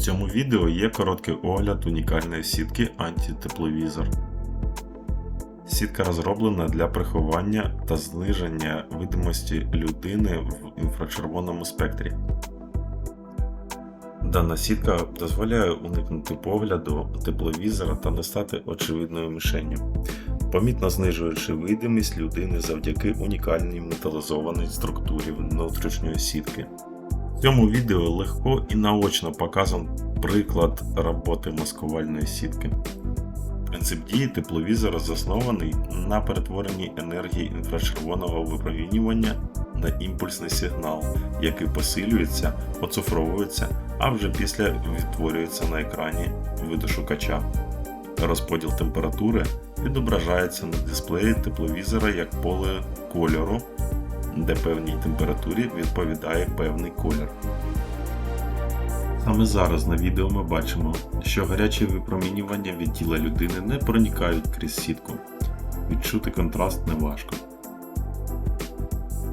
В цьому відео є короткий огляд унікальної сітки антитепловізор. Сітка розроблена для приховання та зниження видимості людини в інфрачервоному спектрі. Дана сітка дозволяє уникнути погляду тепловізора та не стати очевидною мішенню, помітно знижуючи видимість людини завдяки унікальній металізованій структурі внутрішньої сітки. В цьому відео легко і наочно показан приклад роботи маскувальної сітки. Принцип дії тепловізора заснований на перетворенні енергії інфрачервоного випромінювання на імпульсний сигнал, який посилюється, оцифровується, а вже після відтворюється на екрані видошукача. Розподіл температури відображається на дисплеї тепловізора як поле кольору, де певній температурі відповідає певний колір. Саме зараз на відео ми бачимо, що гарячі випромінювання від тіла людини не проникають крізь сітку. Відчути контраст неважко.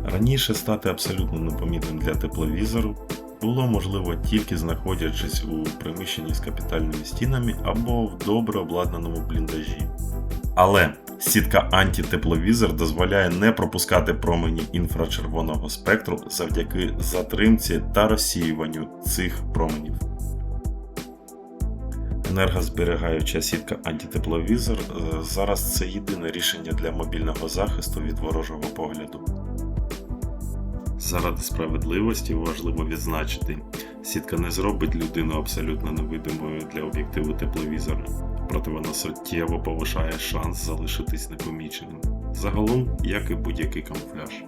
Раніше стати абсолютно непомітним для тепловізору було можливо тільки знаходячись у приміщенні з капітальними стінами або в добре обладнаному бліндажі. Але сітка антитепловізор дозволяє не пропускати промені інфрачервоного спектру завдяки затримці та розсіюванню цих променів. Енергозберігаюча сітка антитепловізор е, зараз це єдине рішення для мобільного захисту від ворожого погляду. Заради справедливості важливо відзначити, сітка не зробить людину абсолютно невидимою для об'єктиву тепловізора, проте вона суттєво повишає шанс залишитись непоміченим. Загалом, як і будь-який камуфляж.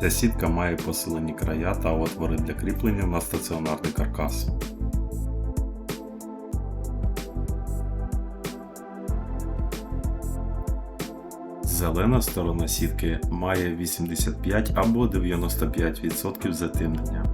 Ця сітка має посилені края та отвори для кріплення на стаціонарний каркас. Зелена сторона сітки має 85 або 95% затемнення,